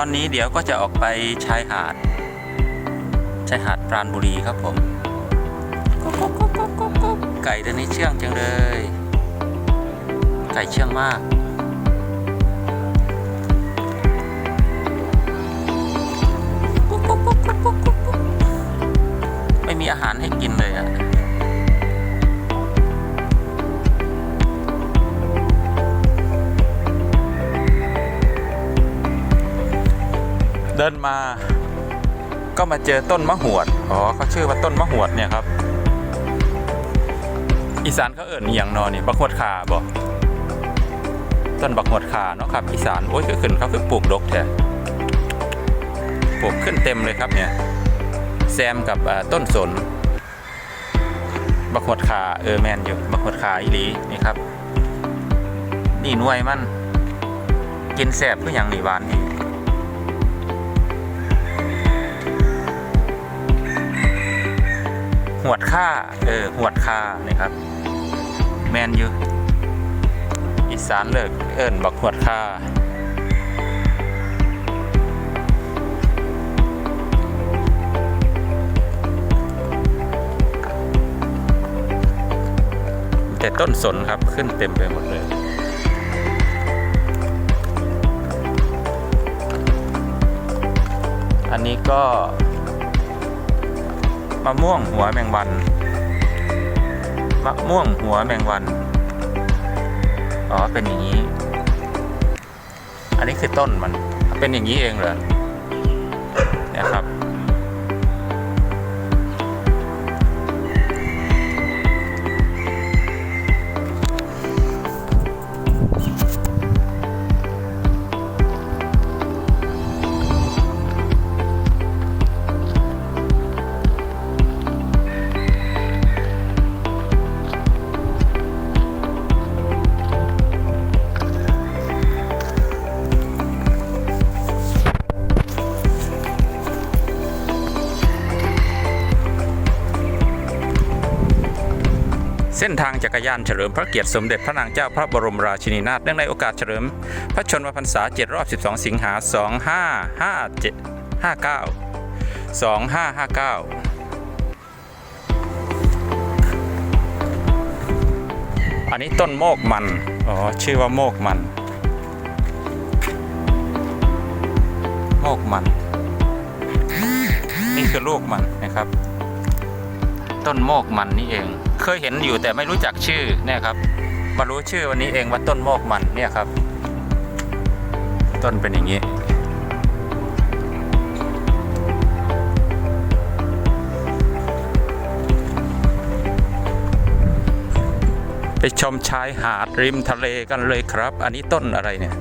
ตอนนี้เดี๋ยวก็จะออกไปชายหาด ชายหาดปราณบุรีครับผมไก่ตัวนี้เชื่องจังเลย ไก่เชื่องมากไม่มีอาหารให้กินเลยอะ เดินมาก็มาเจอต้นมะหวด อ๋อเขาชื่อว่าต้นมะหวดเนี่ยครับ อีสานเขาเอิ่นอย่างนอนี่บักหวดขาบอกต้นบักหวดขาเนาะครับ อีสานโอ้ยขึ้นเขาคือปลูกดกแท้ปลูกขึ้นเต็มเลยครับเนี่ย แซมกับต้นสน บักหวดขาเออแมนอยู่ บักหวดขาอีหลีนี่ครับ นี่นวยมัน กินแสบก็อย่างนี่หวานนี่ หวดค่าเออหวดค่านี่ครับ แมนอยู่อีสานเลิกเอิ้นบักหวดค่าแต่ต้นสนครับขึ้นเต็มไปหมดเลยอันนี้ก็ มะม่วงหัวแมงวัน มะม่วงหัวแมงวัน อ๋อ เป็นอย่างนี้ อันนี้คือต้นมัน เป็นอย่างนี้เองเหรอ นะครับ เส้นทางจักรยานเฉลิมพระเกียรติสมเด็จพระนางเจ้าพระบรมราชินีนาถเนื่องในโอกาสเฉลิม พระชนมพรรษา7รอบ 12 สิงหา 2557 59 2559อันนี้ต้นโมกมัน อ๋อ ชื่อว่าโมกมัน โมกมัน นี่คือลูกมันนะครับ ต้นโมกมันนี่เอง เคยเห็นอยู่แต่ไม่รู้จักชื่อเนี่ยครับ มารู้ชื่อวันนี้เองว่าต้นโมกมันเนี่ยครับ ต้นเป็นอย่างนี้ ไปชมชายหาดริมทะเลกันเลยครับ อันนี้ต้นอะไรเนี่ย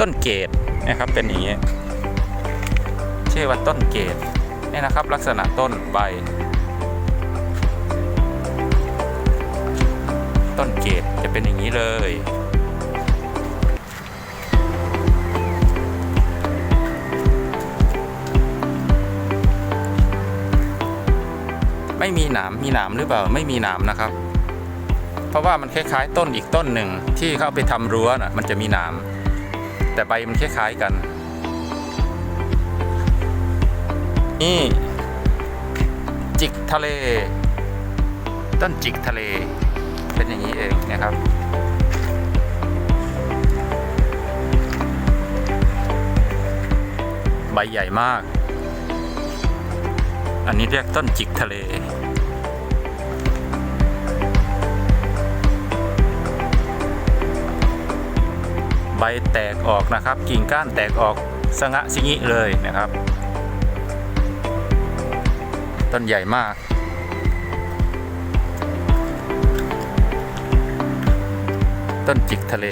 ต้นเกตนะครับเป็นอย่างนี้ชื่อว่าต้นเกตเนี่ยนะครับ ลักษณะต้นใบ ต้นเกตจะเป็นอย่างนี้เลย ไม่มีหนามมีหนามหรือเปล่าไม่มีหนามนะครับ เพราะว่ามันคล้ายๆ ต้นอีกต้นหนึ่งที่เขาไปทำรั้วน่ะมันจะมีหนาม แต่ใบมันคล้ายๆกันนี่จิกทะเล ต้นจิกทะเล เป็นอย่างนี้เองนะครับใบใหญ่มาก อันนี้เรียกต้นจิกทะเล ใบแตกออกนะครับ กิ่งก้านแตกออกสงะสิงิเลยนะครับ ต้นใหญ่มาก ต้นจิกทะเล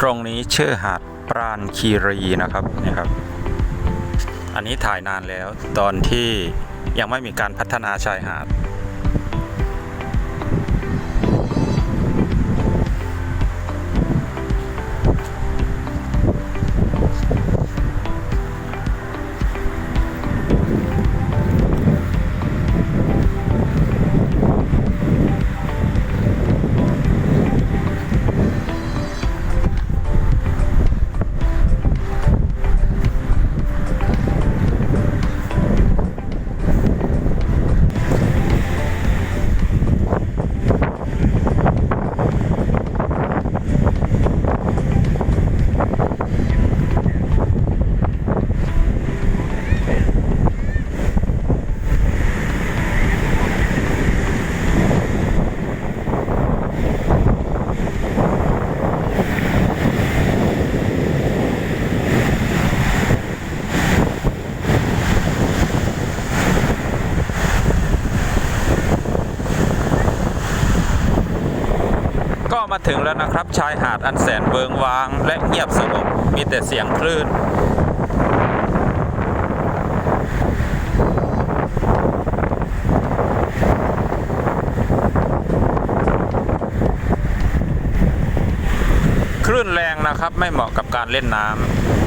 ตรงนี้ชื่อหาดปราณคีรีนะครับนี่ครับ อันนี้ถ่ายนานแล้วตอนที่ยังไม่มีการพัฒนาชายหาด แล้วนะครับ ชายหาดอันแสนเบิงวาง และเงียบสงบมีแต่เสียงคลื่น คลื่นแรงนะครับไม่เหมาะกับการเล่นน้ำ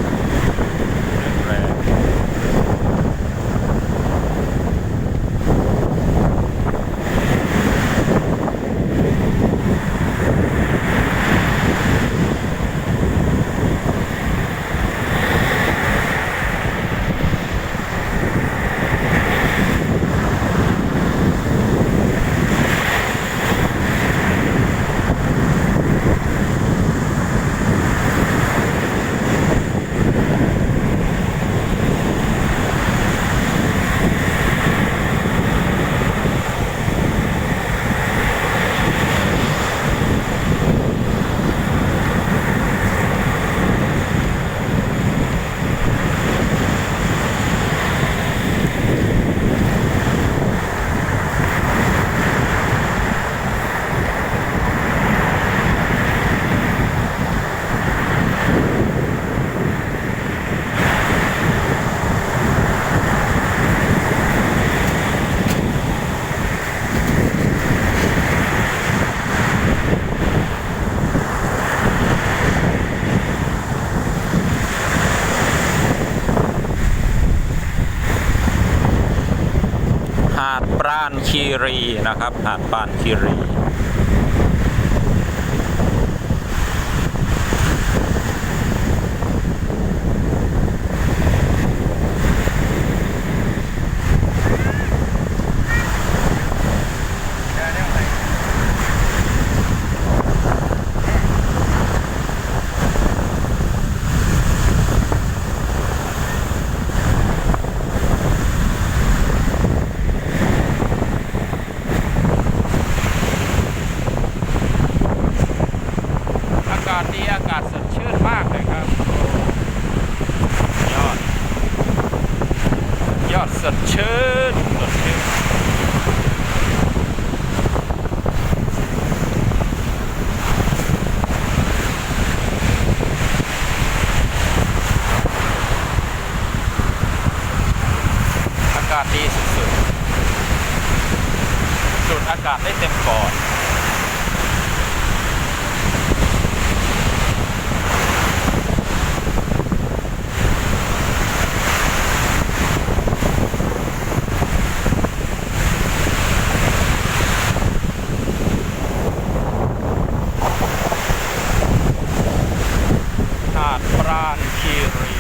คีรีนะครับหาดปานคีรี อากาศดีอากาศสดชื่นมากเลยครับ ยอด ยอด สดชื่นสดชื่นอากาศดีสุดๆสูดอากาศได้เต็มปอด หาดปราณคีรี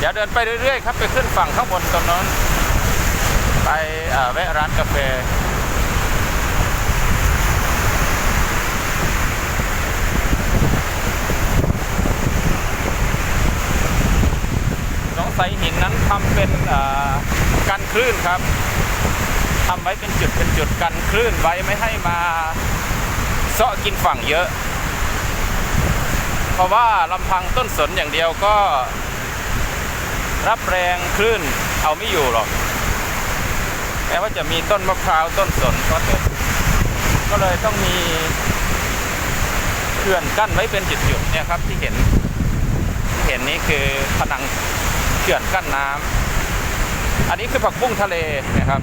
เเดินไปเรื่อยๆครับไปขึ้นฝั่งข้างบนตรงนั้น ไปแวะร้านกาแฟสงสัยหินนั้นทำเป็นกันคลื่นครับทำไว้เป็นจุดเป็นจุดกันคลื่นไว้ไม่ให้มาเซาะกินฝั่งเยอะ เพราะว่าลำพังต้นสนอย่างเดียวก็ รับแรงคลื่นเอาไม่อยู่หรอกแม้ว่าจะมีต้นมะพร้าวต้นสนก็เถอะก็เลยต้องมีเขื่อนกั้นไว้เป็นจุดๆเนี่ยครับที่เห็นที่เห็นนี้คือผนังเขื่อนกั้นน้ำอันนี้คือผักบุ้งทะเลนะครับ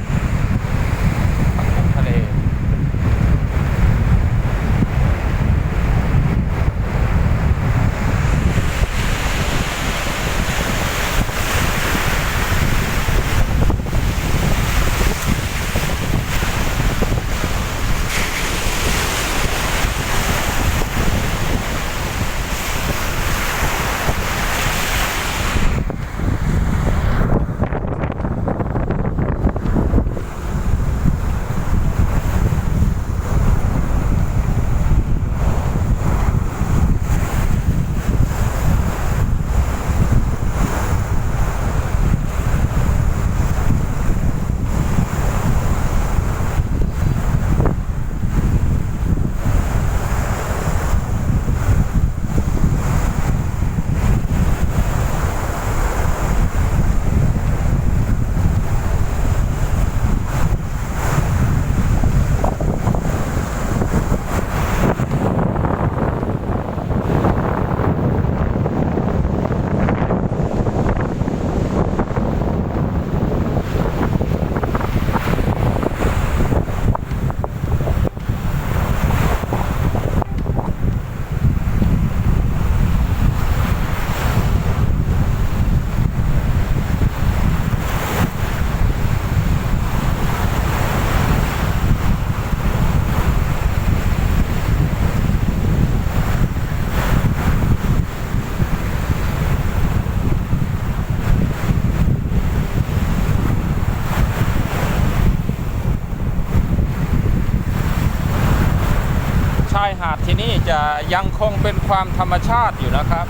ความธรรมชาติอยู่นะครับ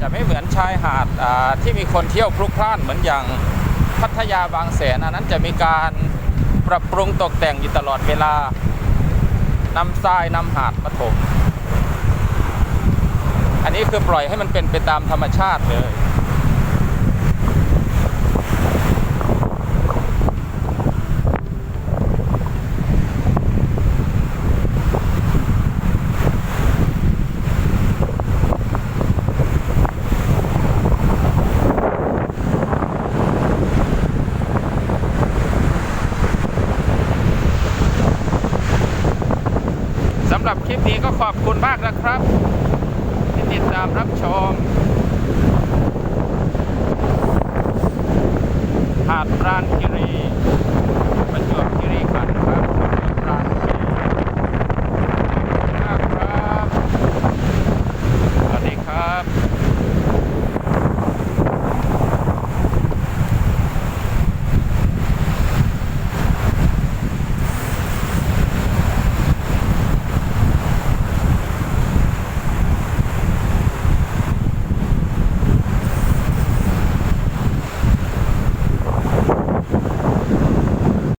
จะไม่เหมือนชายหาดาที่มีคนเที่ยวพลุกพล่านเหมือนอย่างพัทยาบางแสนอันนั้นจะมีการปรับปรุงตกแต่งอยู่ตลอดเวลานำทรายนำหาดมาถมอันนี้คือปล่อยให้มันเป็นไปตามธรรมชาติเลย ก็ขอบคุณมากนะครับ ที่ติดตามรับชม หาดปรานคิรี